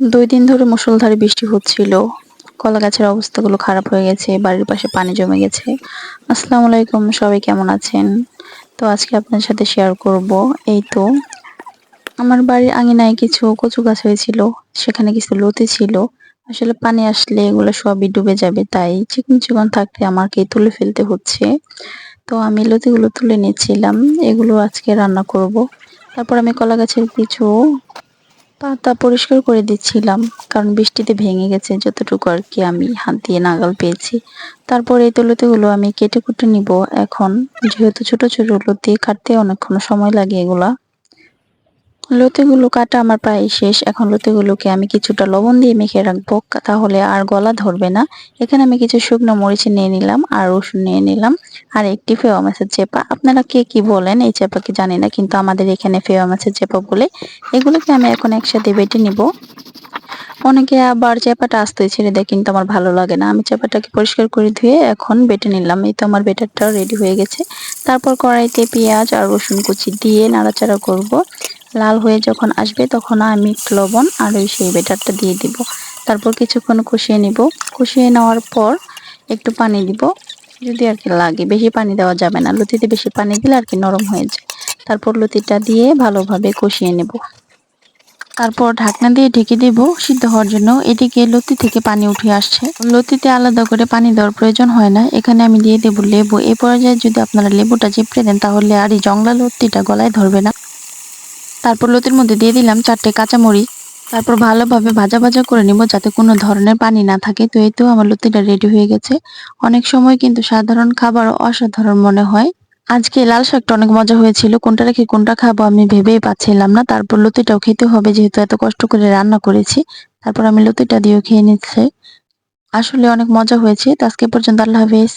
দুই দিন ধরে মুষলধারে বৃষ্টি হচ্ছিল। কলা গাছের অবস্থাগুলো খারাপ হয়ে গেছে, বাড়ির পাশে পানি জমে গেছে। আসসালামু আলাইকুম, সবাই কেমন আছেন? তো আজকে আপনার সাথে শেয়ার করব। এই তো, আমার বাড়ির আঙিনায় কিছু কচু গাছ হয়েছিল, সেখানে কিছু লতি ছিল। আসলে পানি আসলে এগুলো সবই ডুবে যাবে, তাই চিকন চিকন থাকতে আমাকে তুলে ফেলতে হচ্ছে। তো আমি লতিগুলো তুলে নিয়েছিলাম এগুলো আজকে রান্না করব। তারপর আমি কলা গাছের কিছু পাতা পরিষ্কার করে দিচ্ছিলাম, কারণ বৃষ্টিতে ভেঙে গেছে, যতটুকু আর কি আমি হাত দিয়ে নাগাল পেয়েছি। তারপর এই লতিগুলো আমি কেটে কুটে নিব। এখন যেহেতু ছোট ছোট লতি কাটতে অনেকক্ষণ সময় লাগে এগুলা। লতিগুলো কাটা আমার প্রায় শেষ। এখন লতিগুলোকে আমি কিছুটা লবণ দিয়ে মেখে রাখব। তাহলে আর গলা ধরবে না। এখানে আমি কিছু শুকনো মরিচ নিয়ে নিলাম আর রসুন নিয়ে নিলাম। আর একটি ফেওয়া মাছের চেপা। আপনারা কে কি বলেন? এই চেপাকে জানি না, কিন্তু আমাদের এখানে ফেওয়া মাছের চেপা বলে এগুলোকে আমি এখন একসাথে বেটে নিব। অনেকে আবার চেপাটা আস্তে ছেড়ে দেয়, কিন্তু আমার ভালো লাগে না। আমি চেপাটাকে পরিষ্কার করে ধুয়ে এখন বেটে নিলাম। এই তো আমার বেটারটাও রেডি হয়ে গেছে। তারপর কড়াইতে পেঁয়াজ আর রসুন কুচি দিয়ে নাড়াচাড়া করব। লাল হয়ে যখন আসবে তখন আমি লবণ আর ওই সেই বেটারটা দিয়ে দিব। তারপর কিছুক্ষণ কষিয়ে নিব। কষিয়ে নেওয়ার পর একটু পানি দিব। যদি আর কি লাগে, বেশি পানি দেওয়া যাবে না। লতিতে বেশি পানি দিলে আর কি নরম হয়ে যায়। তারপর লতিটা দিয়ে ভালোভাবে কষিয়ে নেব। তারপর ঢাকনা দিয়ে ঢেকে দেব সিদ্ধ হওয়ার জন্য। এদিকে লতি থেকে পানি উঠে আসছে। লতিতে আলাদা করে পানি দেওয়ার প্রয়োজন হয় না। এখানে আমি দিয়ে দেবো লেবু। এ পর্যায়ে যদি আপনারা লেবুটা চিপড়ে দেন, তাহলে আর এই জংলা লতিটা গলায় ধরবে না। তারপর লতির মধ্যে দিয়ে দিলাম চারটে কাঁচামরিচ। তারপর ভালোভাবে ভাজা ভাজা করে নিব যাতে কোনো ধরনের পানি না থাকে। তো এই তো আমার লতিটা রেডি হয়ে গেছে। অনেক সময় কিন্তু সাধারণ খাবারও অসাধারণ মনে হয়। আজকে লাল শাকটা অনেক মজা হয়েছিল। কোনটা রেখে কোনটা খাব আমি ভেবেই পাচ্ছিলাম না। তারপর লতিটাও খেতে হবে যেহেতু এত কষ্ট করে রান্না করেছি। তারপর আমি লতিটা দিয়েও খেয়ে নিচ্ছে। আসলে অনেক মজা হয়েছে। তো আজকে পর্যন্ত আল্লাহ হাফেজ।